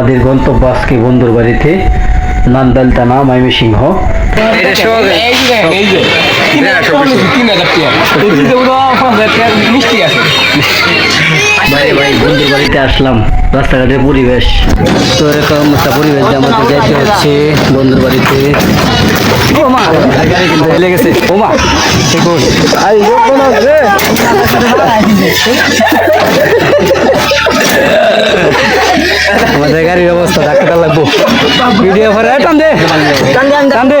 আমাদের গন্তব্য আজকে বন্ধুর বাড়িতে নান্দাল থানা ময়মনসিংহ। ভাই ভাই বন্ধুর বাড়িতে আসলাম। রাস্তাঘাটের পরিবেশ। তো এরকম একটা পরিবেশ আমাদের যাইতে হচ্ছে বন্ধুর বাড়িতে। ও মা গাড়ি কিন্তু হেলে গেছে ও দেখুন আমাদের গাড়ির অবস্থা ডাক্তার লাগবো। ভিডিও করে টান দে টান দে।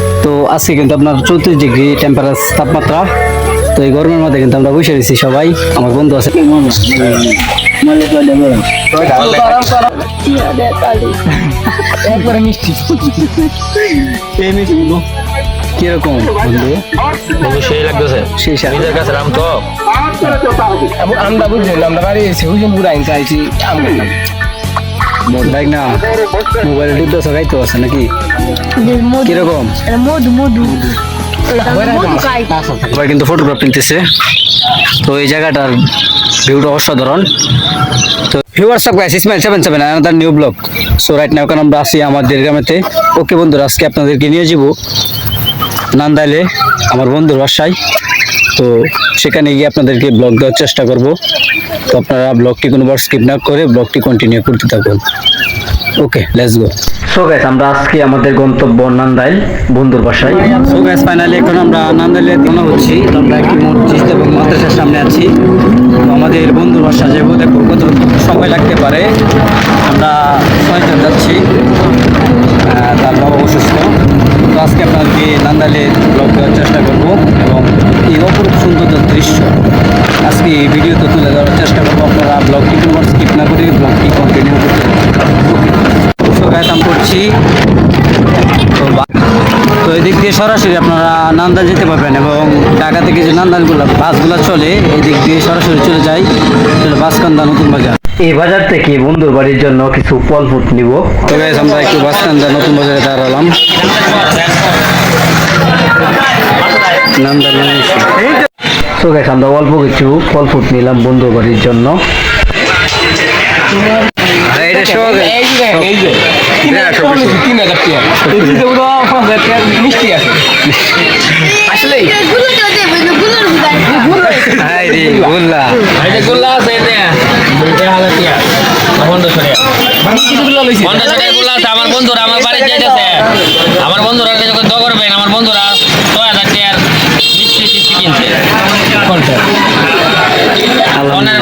তো আজকে কিন্তু আপনার চৌত্রিশ ডিগ্রি টেম্পারেচার তাপমাত্রা। তো এই গরমের মধ্যে কিন্তু আমরা বসে দিচ্ছি সবাই। আমার বন্ধু আছে। কীরকম বন্ধু? সেই লাগতেছে। সেই নিজের কাছে রাম তো। আমরা বুঝলেন আমরা বাড়ি এসে ওই জন্য বুড়া আইন চাইছি আমরা দেখ না? মোবাইলে টিপ দশ খাইতে আছে নাকি? কীরকম? মধু মধু সবাই কিন্তু ফটোগ্রাফ নিতেছে তো এই জায়গাটার ভিউটা অসাধারণ। তো ভিউয়ার্স সব guys Ismail seven seven another new blog so right now আমরা আসি আমাদের গ্রামেতে। ওকে বন্ধুরা আজকে আপনাদেরকে নিয়ে যাব। নান্দাইলে আমার বন্ধুর বাসায়। তো সেখানে গিয়ে আপনাদেরকে ব্লগ দেওয়ার চেষ্টা করব। তো আপনারা ব্লগটি কোনোবার স্কিপ না করে ব্লগটি কন্টিনিউ করতে থাকুন। Okay let's go so guys আমরা আজকে আমাদের গন্তব্য নান্দাইল বন্ধুর বাসায়। সো গাইস ফাইনালি এখন আমরা নান্দাইলে রওনা হচ্ছি। তো আমরা একটি মসজিদ এবং মাদ্রাসার সামনে আছি। তো আমাদের বন্ধুর বাসা যাব দেখো কত সময় লাগতে পারে। আমরা ছয়জন যাচ্ছি। তার বাবা অসুস্থ। তো আজকে আপনাদেরকে নান্দাইলে ব্লগ দেওয়ার চেষ্টা করব এবং এই অপরূপ সুন্দর দৃশ্য। আজকে এই ভিডিওতে তুলে ধরার চেষ্টা করব আপনারা ব্লগটি কোনো স্কিপ না করে ব্লগটি কন্টিনিউ করতে করছি। তো তো এদিক দিয়ে সরাসরি আপনারা নান্দাল যেতে পারবেন এবং ঢাকা থেকে যে নান্দালগুলো বাসগুলো চলে এদিক দিয়ে সরাসরি চলে যায় চলে বাসকান্দা নতুন বাজার। এই বাজার থেকে বন্ধুর বাড়ির জন্য কিছু ফল ফুট নিব। তো গাইস আমরা একটু বাসকান্দা নতুন বাজারে দাঁড়ালাম। তো গাইস আমরা অল্প কিছু ফল ফুট নিলাম বন্ধুর বাড়ির জন্য। বন্ধু বন্ধু আমার বন্ধুরা আমার বাড়ি যাইতেছে আমার বন্ধুরা যখন দোয়া করবেন আমার বন্ধুরা কিনছে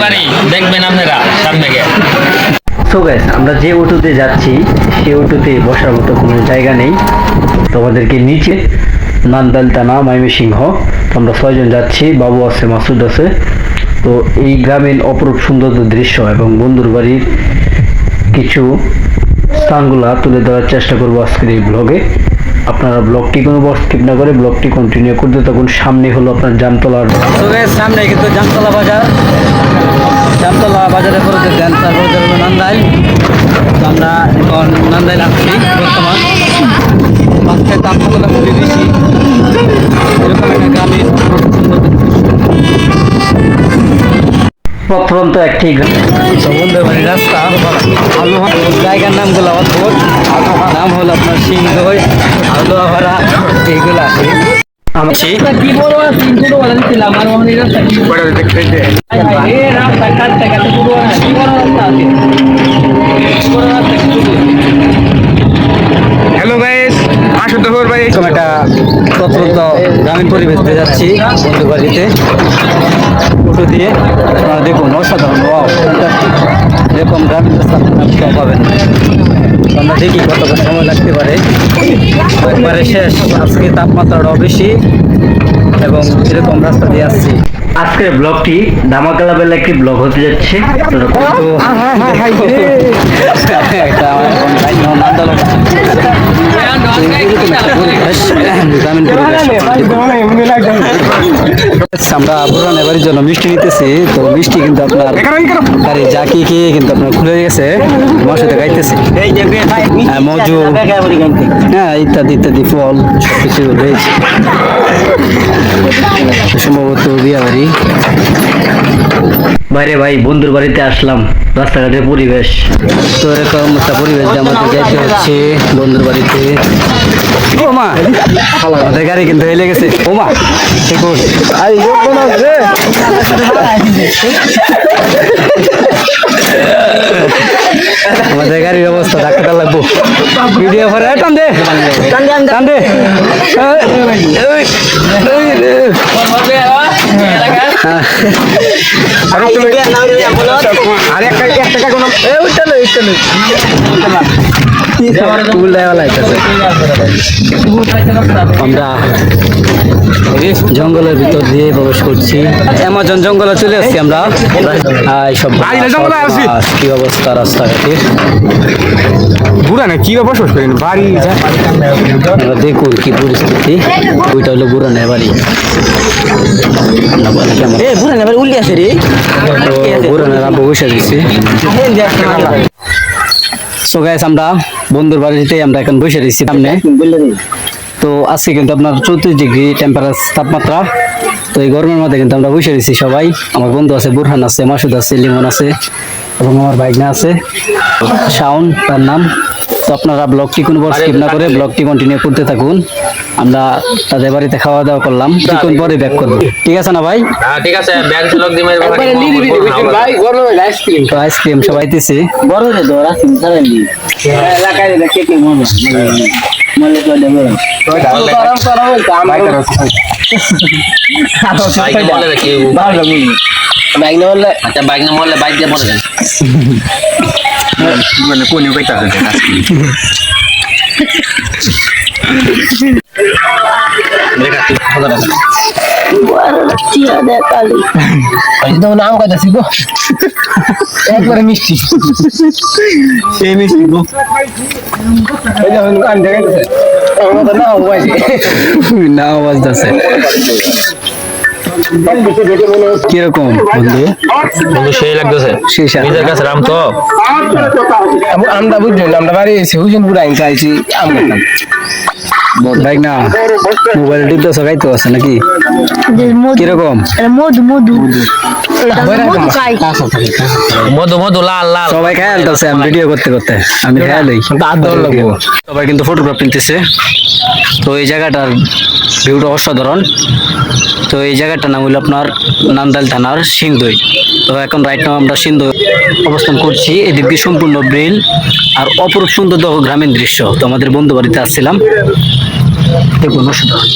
বাড়ি দেখবেন আপনারা সামনে গিয়ে। সো গাইস আমরা যে অটোতে যাচ্ছি সেই অটোতে বসার মতো কোনো জায়গা নেই। তোমাদেরকে নিচে নান্দাল থানা ময়মনসিংহ। তো আমরা ছয়জন যাচ্ছি বাবু আছে মাসুদ আছে। তো এই গ্রামীণ অপরূপ সুন্দর দৃশ্য এবং বন্ধুর বাড়ির কিছু স্থানগুলা তুলে ধরার চেষ্টা করব আজকের এই ব্লগে আপনারা ব্লকটি কোনো বস স্কিপ না করে ব্লগটি কন্টিনিউ করতে তখন সামনে হলো আপনার জামতলার সামনে কিন্তু জামতলা বাজার। জামতলা বাজারে পরে যে দেন তারপর হলো নান্দাইল। আমরা এখন নান্দাইল আসছি বর্তমান। মাছের তাপমাত্রা খুবই বেশি। এরকম একটা প্রথমত একটি সমুদ্র মানে রাস্তা আলোহা জায়গার নামগুলো অদ্ভুত। নাম হলো আপনার সিংদই আলোহারা এইগুলো। আছে? আমি কি বড় আছে হ্যালো গাইস আসো তো ভাই। একটা প্রত্যন্ত গ্রামীণ পরিবেশ দিয়ে যাচ্ছি বন্ধু বাড়িতে ফটো দিয়ে আপনারা দেখুন অসাধারণ ওয়াও এরকম গ্রামীণ রাস্তা আপনারা পাবেন আমরা দেখি কতটা সময় লাগতে পারে একবারে শেষ আজকে তাপমাত্রাটাও বেশি এবং এরকম রাস্তা দিয়ে আসছি আজকের ব্লগটি ধামাকা লেভেল একটি ব্লগ হতে যাচ্ছে তো আমরা পুরানের এবারের জন্য মিষ্টি নিতেছি তো মিষ্টি কিন্তু আপনার গাড়ি যা কি কি কিন্তু আপনার খুলে গেছে আমার সাথে গাইতেছে। হ্যাঁ, মজু। হ্যাঁ ইত্যাদি ইত্যাদি ফল সবকিছু রয়েছে। সম্ভবত বিয়া বাড়ি বাইরে ভাই বন্ধুর বাড়িতে আসলাম। রাস্তাঘাটের পরিবেশ। তো এরকম একটা পরিবেশ আমাদের যাইতে হচ্ছে বন্ধুর বাড়িতে। ও মা আমাদের গাড়ি কিন্তু হেলে গেছে। ও মা ঠিক আমাদের গাড়ির অবস্থা ডাক্তার লাগবো। ভিডিও করে টান দে। টান দে হ্যাঁ আমরা জঙ্গলের ভিতর দিয়ে প্রবেশ করছি অ্যামাজন জঙ্গলে চলে আসছি আমরা কি অবস্থা রাস্তাঘাটের বুড়া না কি করেন বাড়ি দেখুন কি পরিস্থিতি ওইটা হলো বাড়ি না বলে কি আমার- বুড়া আমরা বন্ধুর বাড়িতে আমরা এখন বসে দিচ্ছি সামনে। তো আজকে কিন্তু আপনার চৌত্রিশ ডিগ্রি টেম্পারেচার তাপমাত্রা। তো এই গরমের মধ্যে কিন্তু আমরা বসে দিচ্ছি সবাই। আমার বন্ধু আছে, বুরহান আছে, মাসুদ আছে, লিমন আছে এবং আমার ভাইগনা আছে। শাওন, তার নাম তো আপনারা ব্লগটি কোনো স্কিপ না করে ব্লগটি কন্টিনিউ করতে থাকুন। আমরা তাদের বাড়িতে খাওয়া দাওয়া করলাম। কিছুক্ষণ পরে ব্যাক করব। ঠিক আছে না ভাই? হ্যাঁ ঠিক আছে। ব্যাগ ঝলক দিমের ভাই গরম আইসক্রিম তো আইসক্রিম সবাই দিতেছি বড় বাইক না বললে আচ্ছা বাইক না মলে বাইক দিয়ে পড়ে যান। মানে কোনি কইতা দেখা তুই নাম কথা শিখো একবারে মিষ্টি। গো। না আওয়াজ আছে কীরকম বন্ধু? বন্ধু সেই লাগতেছে। নিজের কাছে রাম তো। আমরা বুঝলেন আমরা বাড়ি এসে হুজুন পুরা আইন চাইছি আমরা ভাই না মোবাইল টিপতে সবাই তো আছে নাকি? কীরকম? মধু মধু। মধু। মধু মধু লাল লাল। সবাই খেয়াল আলতেছে আমি ভিডিও করতে করতে। আমি খেয়াল হই সবাই কিন্তু ফটোগ্রাফ নিতেছে তো এই জায়গাটার ভিউটা অসাধারণ। তো এই জায়গাটার নাম হলো আপনার নান্দাইল থানার সিংদই। তো এখন রাইট নাম আমরা সিংদই। অবস্থান করছি। এটি দিয়ে সম্পূর্ণ ব্রিল আর অপরূপ সুন্দর দহ গ্রামীণ দৃশ্য। তো আমাদের বন্ধু বাড়িতে আসছিলাম। দেখুন, অসাধারণ।